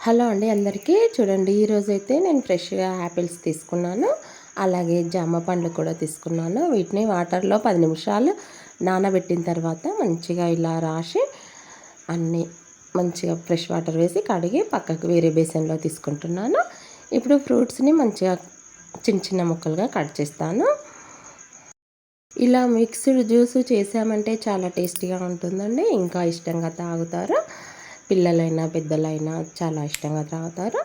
Hello అండి అందరికీ. చూడండి ఈరోజు అయితే నేను ఫ్రెష్గా యాపిల్స్ తీసుకున్నాను. అలాగే జామ పండ్లు కూడా తీసుకున్నాను. వీటిని వాటర్లో పది నిమిషాలు నానబెట్టిన తర్వాత మంచిగా ఇలా రాసి అన్నీ మంచిగా ఫ్రెష్ వాటర్ వేసి కడిగి పక్కకు వేరే బేసన్లో తీసుకుంటున్నాను. ఇప్పుడు ఫ్రూట్స్ని మంచిగా చిన్న చిన్న ముక్కలుగా కట్ చేస్తాను. ఇలా మిక్స్డ్ జ్యూస్ చేసామంటే చాలా టేస్టీగా ఉంటుందండి. ఇంకా ఇష్టంగా తాగుతారు. పిల్లలైనా పెద్దలైనా చాలా ఇష్టంగా తాగుతారు.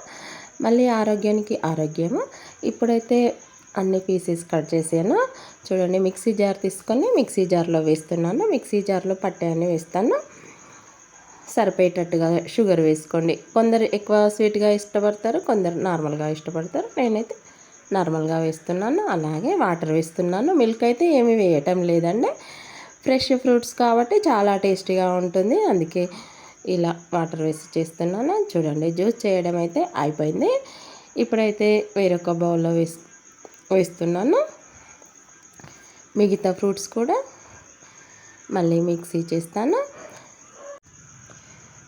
మళ్ళీ ఆరోగ్యానికి ఆరోగ్యము. ఇప్పుడైతే అన్ని పీసెస్ కట్ చేసాను. చూడండి మిక్సీ జార్ తీసుకొని మిక్సీ జార్లో వేస్తున్నాను. మిక్సీ జార్లో పట్టాయని వేస్తాను. సరిపోయేటట్టుగా షుగర్ వేసుకోండి. కొందరు ఎక్కువ స్వీట్గా ఇష్టపడతారు కొందరు నార్మల్గా ఇష్టపడతారు. నేనైతే నార్మల్గా వేస్తున్నాను. అలాగే వాటర్ వేస్తున్నాను. మిల్క్ అయితే ఏమీ వేయటం లేదండి. ఫ్రెష్ ఫ్రూట్స్ కాబట్టి చాలా టేస్టీగా ఉంటుంది. అందుకే ఇలా వాటర్ వేసి చేస్తున్నాను. చూడండి జ్యూస్ చేయడం అయితే అయిపోయింది. ఇప్పుడైతే వేరొక బౌల్లో వేసి వేస్తున్నాను. మిగతా ఫ్రూట్స్ కూడా మళ్ళీ మిక్సీ చేస్తాను.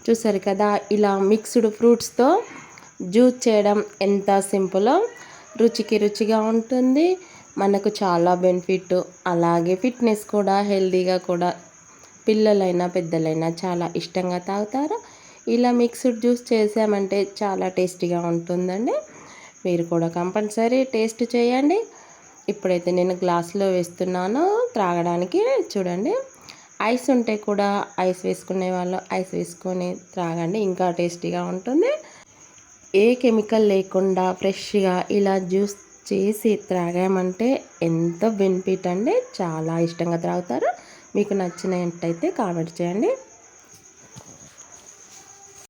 చూసారు కదా ఇలా మిక్స్డ్ ఫ్రూట్స్తో జ్యూస్ చేయడం ఎంత సింపులో రుచికి రుచిగా ఉంటుంది. మనకు చాలా బెనిఫిట్. అలాగే ఫిట్నెస్ కూడా హెల్తీగా కూడా పిల్లలైనా పెద్దలైనా చాలా ఇష్టంగా తాగుతారు. ఇలా మిక్స్డ్ జ్యూస్ చేసామంటే చాలా టేస్టీగా ఉంటుందండి. మీరు కూడా కంపల్సరీ టేస్ట్ చేయండి. ఇప్పుడైతే నేను గ్లాస్లో వేస్తున్నాను త్రాగడానికి. చూడండి ఐస్ ఉంటే కూడా ఐస్ వేసుకునే వాళ్ళు ఐస్ వేసుకొని త్రాగండి ఇంకా టేస్టీగా ఉంటుంది. ఏ కెమికల్ లేకుండా ఫ్రెష్గా ఇలా జ్యూస్ చేసి త్రాగామంటే ఎంత బెనిఫిట్ అండి. చాలా ఇష్టంగా త్రాగుతారు. మీకు నచ్చినట్టయితే కామెంట్ చేయండి.